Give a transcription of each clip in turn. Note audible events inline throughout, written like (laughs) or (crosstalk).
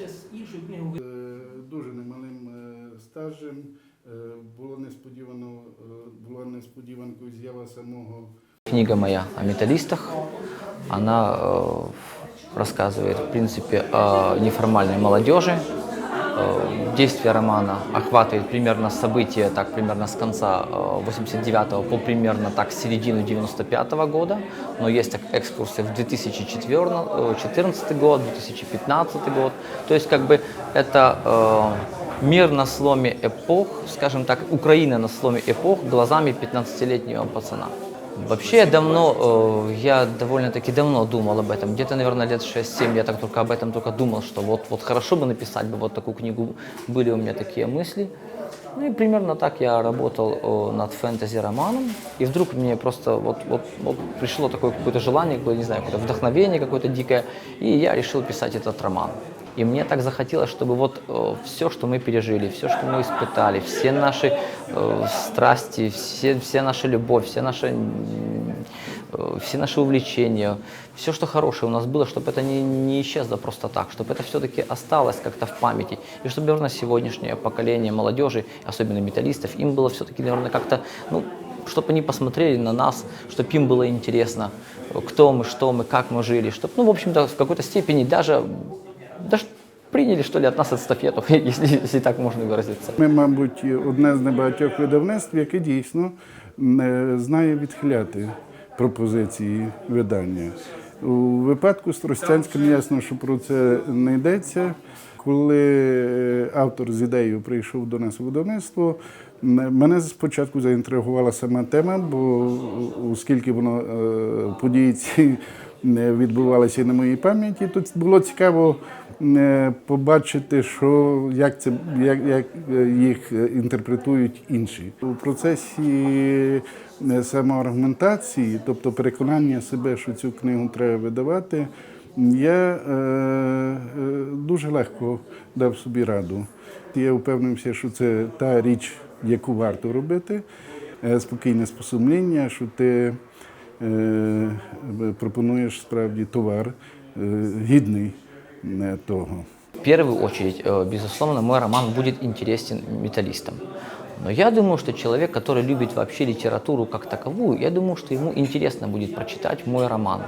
порівнялося з іншою книгою. Е, Дуже немалим е, стажем. Е, Було несподівано, була несподіванкою з'ява самого Книга моя о металлистах, она розказує рассказывает, в принципе, о неформальной молодежи. Э, действие романа охватывает примерно события, так, примерно с конца э, 89 по примерно так середину 95 года, но есть так экскурсы в 2014 год, 2015 год. То есть, как бы, это э, мир на сломе эпох, скажем так, Украина на сломе эпох глазами 15-летнего пацана. Вообще я давно, э, я довольно-таки давно думал об этом. Где-то, наверное, лет 6-7 я так только об этом только думал, что вот, вот хорошо бы написать бы вот такую книгу. Были у меня такие мысли. Ну и примерно так я работал э, над фэнтези-романом. И вдруг мне просто вот, вот, вот пришло такое какое-то желание, какое, не знаю, какое-то вдохновение какое-то дикое. И я решил писать этот роман. И мне так захотелось, чтобы вот все, что мы пережили, все, что мы испытали, все наши э, страсти, все, вся наша любовь, все наши, э, все наши увлечения, все, что хорошее у нас было, чтобы это не, не исчезло просто так, чтобы это все-таки осталось как-то в памяти. И чтобы, наверное, сегодняшнее поколение молодежи, особенно металлистов, им было все-таки, наверное, как-то, ну, чтобы они посмотрели на нас, чтобы им было интересно, э, кто мы, что мы, как мы жили, чтобы, ну, в общем-то, в какой-то степени даже, даже приняли, что ли, от нас эстафету, (laughs) если, если так можно выразиться. Ми, мабуть, одне з небагатьох видавництв, яке дійсно не знає відхиляти пропозиції видання. У випадку з Тростянським ясно, що про це не йдеться. Коли е, автор з ідеєю прийшов до нас у видавництво, мене спочатку заінтригувала сама тема, бо оскільки воно е, події ці відбувалися і на моїй пам'яті, то було цікаво е, побачити, що як це як, як е, їх інтерпретують інші у процесі е, самоаргументації, тобто переконання себе, що цю книгу треба видавати. Я е, дуже легко дав собі раду. Я впевнився, що це та річ, яку варто робити. Спокійне спосумління, що ти пропонуєш справді товар е, гідний е, того. В первую очередь, безусловно, мой роман будет интересен металлистам. Но я думаю, что человек, который любит вообще литературу как таковую, я думаю, что ему интересно будет прочитать мой роман.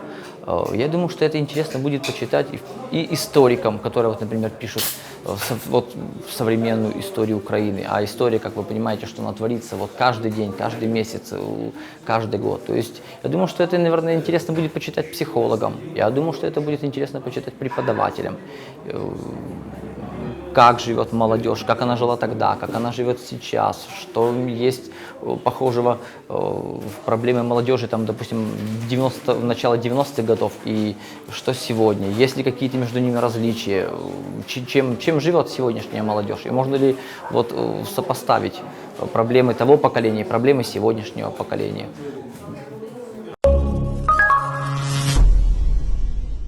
Э, Я думаю, что это интересно будет почитать и, историкам, которые, вот, например, пишут э, вот, современную историю Украины. А история, как вы понимаете, что она творится вот каждый день, каждый месяц, э, каждый год. То есть я думаю, что это, наверное, интересно будет почитать психологам. Я думаю, что это будет интересно почитать преподавателям как живет молодежь, как она жила тогда, как она живет сейчас, что есть э, похожего э, в проблемы молодежи, там, допустим, 90, в начало 90-х годов и что сегодня, есть ли какие-то между ними различия, чи- чем, чем живет сегодняшняя молодежь, и можно ли вот э, сопоставить проблемы того поколения и проблемы сегодняшнего поколения.